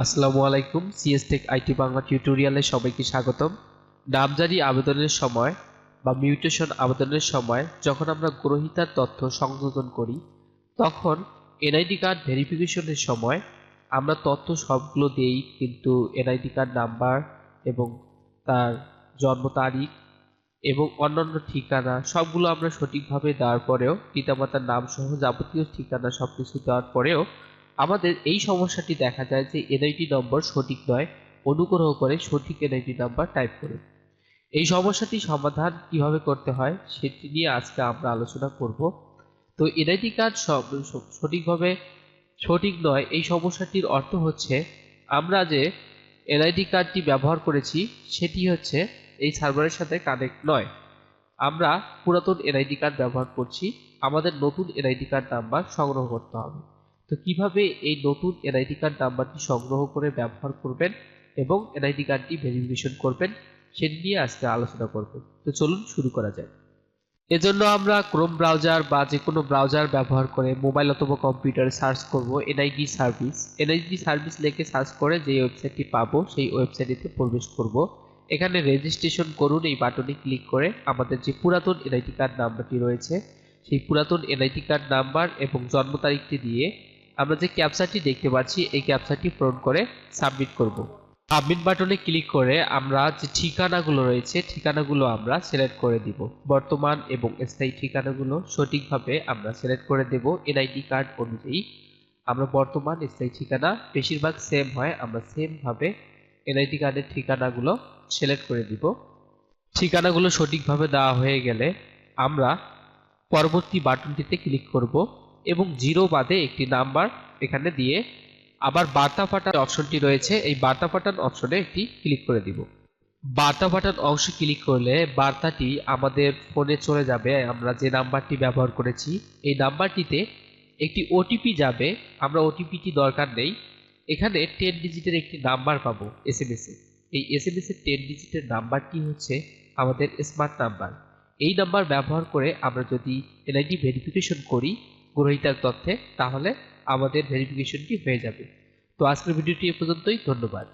আসসালামু আলাইকুম সিএসটেক আইটি বাংলা টিউটোরিয়ালে সবাইকে স্বাগতম। নামজারি আবেদনের সময় বা মিউটেশন আবেদনের সময় যখন আমরা গ্রহীতার তথ্য সংশোধন করি, তখন এনআইডি কার্ড ভেরিফিকেশনের সময় আমরা তথ্য সবগুলো দিই কিন্তু এনআইডি কার্ড নাম্বার এবং তার জন্ম তারিখ এবং অন্যান্য ঠিকানা সবগুলো আমরা সঠিকভাবে দেওয়ার পরেও পিতামাতার নাম সহ যাবতীয় ঠিকানা সবকিছু দেওয়ার পরেও আমাদের এই সমস্যাটি দেখা যায় যে এনআইটি নম্বর সঠিক নয়, অনুগ্রহ করে সঠিক এনআইটি নাম্বার টাইপ করুন। এই সমস্যাটি সমাধান কীভাবে করতে হয় সেটি নিয়ে আজকে আমরা আলোচনা করব। তো এনআইটি কার্ড সঠিকভাবে সঠিক নয়, এই সমস্যাটির অর্থ হচ্ছে আমরা যে এনআইডি কার্ডটি ব্যবহার করেছি সেটি হচ্ছে এই সার্ভারের সাথে কানেক্ট নয়। আমরা পুরাতন এনআইডি কার্ড ব্যবহার করছি, আমাদের নতুন এনআইডি কার্ড নাম্বার সংগ্রহ করতে হবে। তো কীভাবে এই নতুন এনআইডি কার্ড নাম্বারটি সংগ্রহ করে ব্যবহার করবেন এবং এনআইডি কার্ডটি ভেরিফিকেশন করবেন সেটি নিয়ে আজকে আলোচনা করব। তো চলুন শুরু করা যাক। এজন্য আমরা ক্রোম ব্রাউজার বা যে কোনো ব্রাউজার ব্যবহার করে মোবাইল অথবা কম্পিউটারে সার্চ করব এনআইডি সার্ভিস এনআইডি সার্ভিস লিখে সার্চ করে যে ওয়েবসাইটটি পাবো, সেই ওয়েবসাইটটিতে প্রবেশ করব। এখানে রেজিস্ট্রেশন করুন এই বাটনে ক্লিক করে আমাদের যে পুরাতন এনআইডি কার্ড নাম্বারটি রয়েছে, সেই পুরাতন এনআইডি কার্ড নাম্বার এবং জন্ম তারিখটি দিয়ে আমরা যে ক্যাপচারটি দেখতে পাচ্ছি, এই ক্যাপচারটি পূরণ করে সাবমিট করব। সাবমিট বাটনে ক্লিক করে আমরা যে ঠিকানাগুলো রয়েছে, ঠিকানাগুলো আমরা সিলেক্ট করে দিব। বর্তমান এবং স্থায়ী ঠিকানাগুলো সঠিকভাবে আমরা সিলেক্ট করে দেব। এনআইডি কার্ড অনুযায়ী আমরা বর্তমান স্থায়ী ঠিকানা বেশিরভাগ সেম হয়, আমরা সেমভাবে এনআইডি কার্ডের ঠিকানাগুলো সিলেক্ট করে দিব। ঠিকানাগুলো সঠিকভাবে দেওয়া হয়ে গেলে আমরা পরবর্তী বাটনটিতে ক্লিক করব। এবং জিরো বাদে একটি নাম্বার এখানে দিয়ে আবার বার্তা পাঠান অপশনটি রয়েছে। এই বার্তা পাঠান অপশনে একটি ক্লিক করে দিব। বার্তা পাঠান অংশে ক্লিক করলে বার্তাটি আমাদের ফোনে চলে যাবে। আমরা যে নাম্বারটি ব্যবহার করেছি, এই নাম্বারটিতে একটি ওটিপি যাবে। আমরা ওটিপিটি দরকার নেই। এখানে টেন ডিজিটের একটি নাম্বার পাবো এস এম এস এই এস এম এস এর টেন ডিজিটের নাম্বারটি হচ্ছে আমাদের স্মার্ট নাম্বার। এই নাম্বার ব্যবহার করে আমরা যদি এনআইডি ভেরিফিকেশন করি গ্রহীতার তথ্যে তাহলে আমাদের ভেরিফিকেশনটি হয়ে যাবে। তো আজকের ভিডিওটি এ পর্যন্তই ধন্যবাদ।